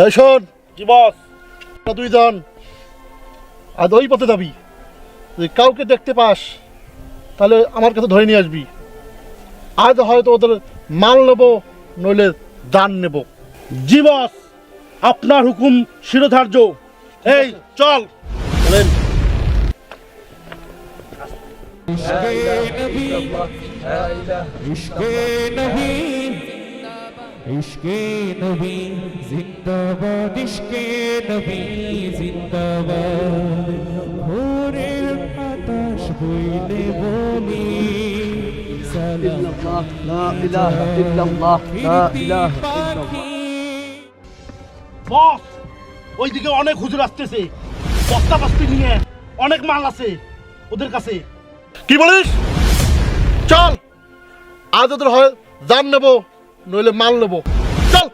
এই শোন। কি বস? তোরা দুইজন আজ ওই পথে যাবি। যদি কাউকে দেখতে পাস তাহলে আমার কাছে ধরে নিয়ে আসবি। আজ হয়তো ওদের মাল নেব নইলে দান নেব। জি বস আপনার হুকুম শিরোধার্য। এই চল। বলেন। ইশকে নবী। ইশকে নবী জিন্দাবাদ ইশকে নবী জিন্দাবাদ। ভোরের বাতাস বইলে বলি ওইদিকে অনেক হুজুর আসতেছে। বস্তা বস্তি নিয়ে অনেক মাল আছে ওদের কাছে। কি বলিস? চল আজ ওদের হয় জান নেব। নইলে মাল নেব চল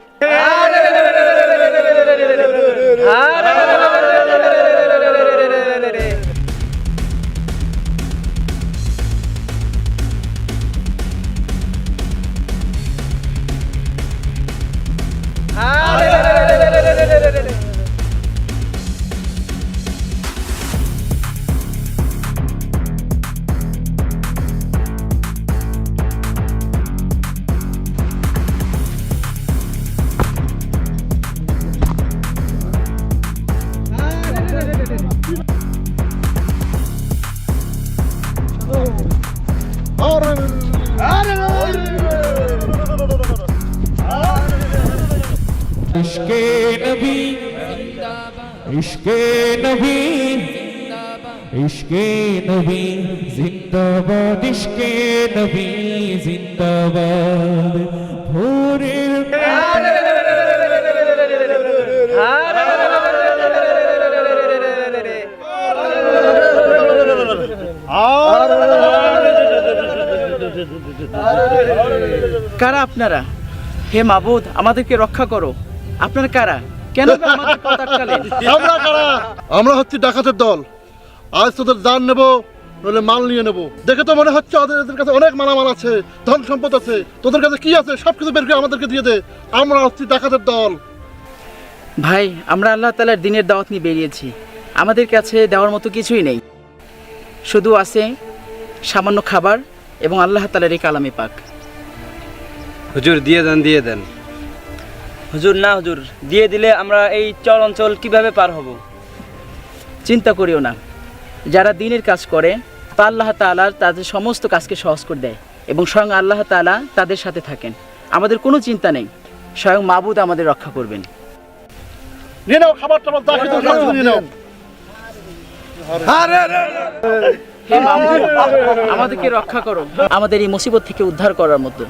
ইশকে নবী ইশকে নবী ইশকে নবী, জিন্দাবাদ, ইশকে নবী, জিন্দাবাদ। ভোরের কারা আপনারা? হে মাবুদ, আমাদেরকে রক্ষা করো। আপনারা কারা? কেন গো আমাদের পথ আটকালেন আমরা কারা? আমরা হচ্ছি ডাকাতের দল। আজ তোদের দান নেব নইলে মাল নিয়ে নেব। দেখে তো মনে হচ্ছে ওদের এদের কাছে অনেক মালামাল আছে ধন সম্পদ আছে। তোদের কাছে কি আছে? সব কিছু বের করে আমাদেরকে দিয়ে দে। আমরা হচ্ছি ডাকাতের দল। ভাই আমরা আল্লাহ তালার দিনের দাওয়াত নিয়ে বেরিয়েছি। আমাদের কাছে দেওয়ার মতো কিছুই নেই। শুধু আছে সামান্য খাবার এবং আল্লাহ তালার এই কালামে পাক। হুজুর দিয়ে দেন দিয়ে দেন। হুজুর না হুজুর দিয়ে দিলে আমরা এই চর অঞ্চল কীভাবে পার হব? চিন্তা করিও না। যারা দিনের কাজ করে তা আল্লাহ তালা তাদের সমস্ত কাজকে সহজ করে দেয় এবং স্বয়ং আল্লাহ তালা তাদের সাথে থাকেন। আমাদের কোনো চিন্তা নেই। স্বয়ং মাবুদ আমাদের রক্ষা করবেন। নিয়ে নাও খাবার টাবার যা কিছু সব নিয়ে নাও। হে মাবুদ, আমাদেরকে রক্ষা করো। আমাদের এই মুসিবত থেকে উদ্ধার করার মতো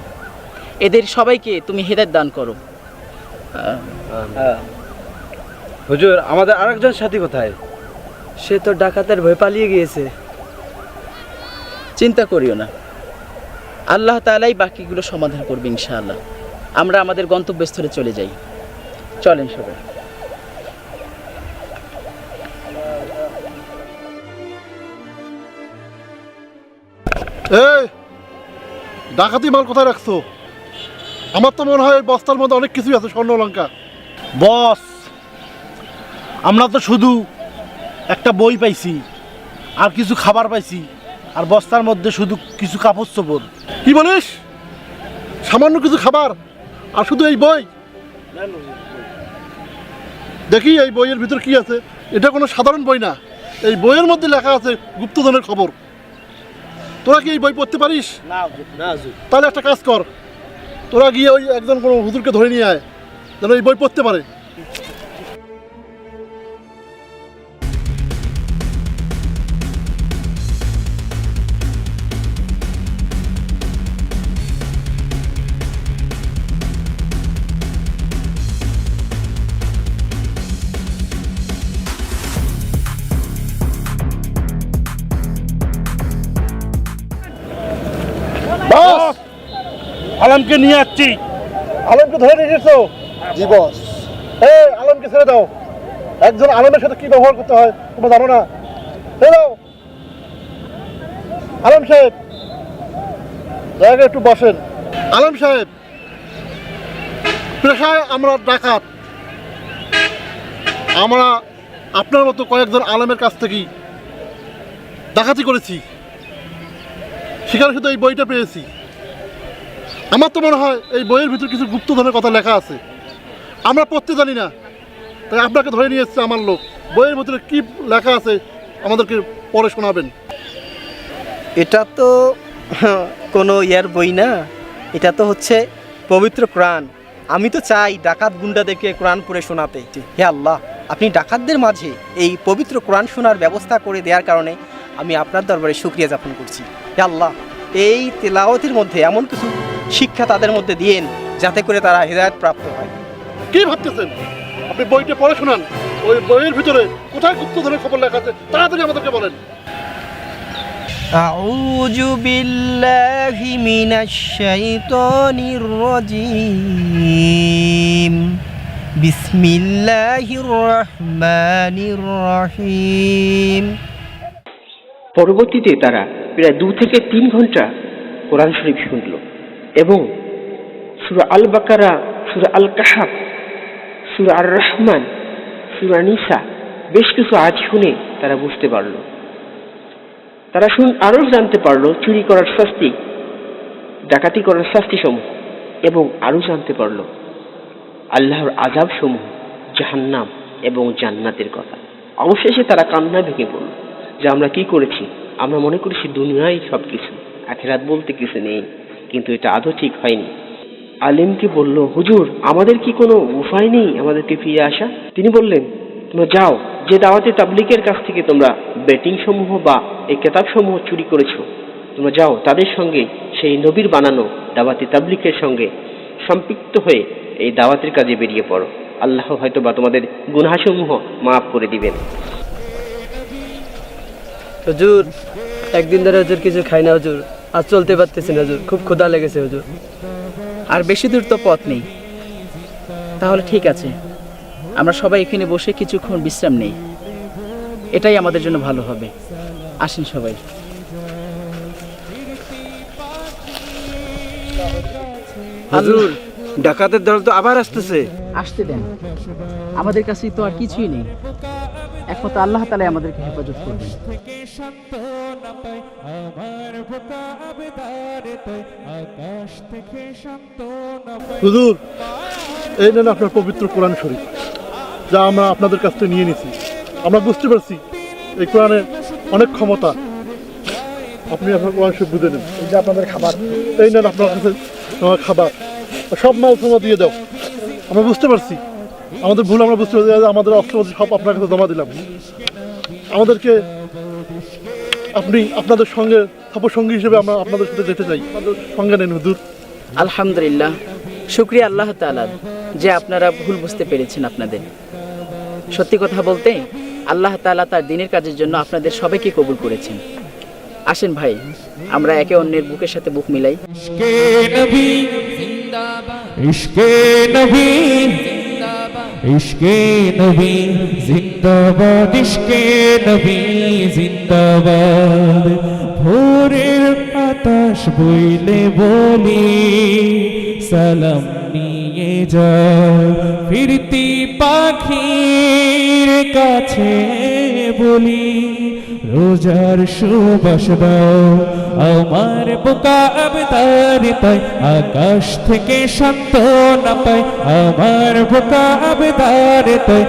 এদের সবাইকে তুমি হেদায়ত দান করো। হুজুর, আমাদের আরেকজন সাথী কোথায়? সে তো ডাকাতের ভয় পালিয়ে গিয়েছে। চিন্তা করিও না। আল্লাহ তালাই বাকিগুলো সমাধান করবে ইনশাআল্লাহ। আমরা আমাদের গন্তব্যস্থলে চলে যাই। চলেন সবাই। ডাকাতি মাল কোথায় রাখছো? আমার তো মনে হয় বস্তার মধ্যে অনেক কিছুই আছে স্বর্ণ লঙ্কা বস আমরা তো শুধু একটা বই পাইছি আর কিছু খাবার পাইছি আর বস্তার মধ্যে শুধু কিছু কাপড় চোপড় কি বলিস সামান্য কিছু খাবার আর শুধু এই বই দেখি এই বইয়ের ভিতর কি আছে এটা কোনো সাধারণ বই না এই বইয়ের মধ্যে লেখা আছে গুপ্তধনের খবর তোরা কি এই বই পড়তে পারিস না তাহলে একটা কাজ কর তোরা গিয়ে ওই একজন কোনো হুজুরকে ধরে নিয়ে আয় যেন এই বই পড়তে পারে। আলমকে নিয়ে আসছি। আলমকে ধরে রেখেছো জি বস। এই আলমকে ছেড়ে দাও। একজন আলমের সাথে কি ব্যবহার করতে হয় তোমরা জানো না? ছেড়ে দাও। আলম সাহেব জায়গায় একটু বসেন। আলম সাহেব পেশায় আমরা ডাকাত। আমরা আপনার মতো কয়েকজন আলমের কাছ থেকেই ডাকাতি করেছি। সেখানে শুধু এই বইটা পেয়েছি। আমার তো মনে হয় এই বইয়ের ভিতর কিছু গুপ্তধনের কথা লেখা আছে। আমরা পড়তে জানি না। তাই আপনাকে ধরে নিয়ে এসছে আমার লোক। বইয়ের ভিতরে কি লেখা আছে আমাদেরকে পরে শোনাবেন। এটা তো কোনো ইয়ার বই না। এটা তো হচ্ছে পবিত্র কোরআন। আমি তো চাই ডাকাত গুন্ডাদেরকে কোরআন পড়ে শোনাতে। হে আল্লাহ, আপনি ডাকাতদের মাঝে এই পবিত্র কোরআন শোনার ব্যবস্থা করে দেওয়ার কারণে আমি আপনার দরবারে সুক্রিয়া যাপন করছি। হে আল্লাহ, এই তেলাওয়াতের মধ্যে এমন কিছু শিক্ষা তাদের মধ্যে দিয়েন যাতে করে তারা হৃদায়ত প্রাপ্ত হয় কি ভাবতেছেন আপনি বইটা পড়ে শোনান ওই বইয়ের ভিতরে কোথায় গুপ্তধনের খবর লেখা আছে তাড়াতাড়ি আমাদেরকে বলেন أعوذ بالله من الشيطان الرجيم بسم الله الرحمن الرحيم পরবর্তীতে তারা প্রায় দু থেকে তিন ঘন্টা কোরআন শরীফ শুনল এবং সুরা আল বাকারা সুরা আল কাহাব সুরা আর রহমান সুরা নিসা, বেশ কিছু আজ শুনে তারা বুঝতে পারল। তারা শুন, আরও জানতে পারল চুরি করার শাস্তি, ডাকাতি করার শাস্তি সমূহ এবং আরও জানতে পারল আল্লাহর আজাব সমূহ জাহান্নাম এবং জান্নাতের কথা। অবশেষে তারা কান্না ভেঙে পড়ল যে আমরা কি করেছি? আমরা মনে করেছি দুনিয়ায় সব কিছু আখেরাত বলতে কিছু নেই। কিন্তু এটা আদৌ ঠিক হয়নি। আলিমকে বলল, হুজুর, আমাদের কি কোনো উপায় নেই আমাদেরকে ফিরে আসা? তিনি বললেন, তোমরা যাও, যে দাওয়াতে তাবলিকের কাছ থেকে তোমরা বেটিং সমূহ বা এই কেতাব সমূহ চুরি করেছ, তোমরা যাও, তাদের সঙ্গে সেই নবীর বানানো দাওয়াতি তাবলিকের সঙ্গে সম্পৃক্ত হয়ে এই দাওয়াতের কাজে বেরিয়ে পড়ো। আল্লাহ হয়তো বা তোমাদের গুনাসমূহ মাফ করে দিবেন। হুজুর, একদিন ধরে হুজুর কিছু খাই না হুজুর। আর চলতে পারতেছি না হুজুর। খুব ক্ষুধা লেগেছে হুজুর। আর বেশি দূর তো পথ নেই। তাহলে ঠিক আছে। আমরা সবাই এখানে বসে কিছুক্ষণ বিশ্রাম নেই। এটাই আমাদের জন্য ভালো হবে। আসেন সবাই। হুজুর ডাকাতের দল তো আবার আসতেছে। আসতে দেন। আমাদের কাছে তো আর কিছুই নেই। একমাত্র আল্লাহ তালাই আমাদেরকে হেফাজত করবেন। হুজুর এই নেন আপনার পবিত্র কোরআন শরীফ যা আমরা আপনাদের কাছ থেকে নিয়ে নিছি। আমরা বুঝতে পারছি এই কোরআনে অনেক ক্ষমতা। আপনি আপনার কোরআন শরীফ বুঝে নেন। এই যে আপনাদের খাবার। এই নেন আপনার কাছে খাবার। সব মাল তোমরা দিয়ে দাও। আমরা বুঝতে পারছি আমাদের ভুল আমরা বুঝতে পারছি আমাদের অস্ত্রপাতি সব আপনার কাছে জমা দিলাম। আমাদেরকে আপনি আপনাদের সঙ্গে সঙ্গী হিসেবে আমরা আপনাদের সাথে যেতে চাই। আমাদের সঙ্গে নেন হুজুর। আলহামদুলিল্লাহ। শুক্রিয়া আল্লাহ তালার যে আপনারা ভুল বুঝতে পেরেছেন আপনাদের। সত্যি কথা বলতে আল্লাহ তাআলা তার দিনের কাজের জন্য আপনাদের সবাইকে কবুল করেছেন। আসেন ভাই আমরা একে অন্যের বুকের সাথে বুক মিলাই। ইশকে নবী জিন্দাবাদ ইশকে নবী জিন্দাবাদ। ভোরের আকাশ বইলে বলি সালাম নিয়ে যাও ফিরতি পাখির কাছে বলি, রোজার সুবাস দাও। আমার বোকা আবদার পাই আকাশ থেকে শান্ত না পাই। আমার বোকা আবদার তাই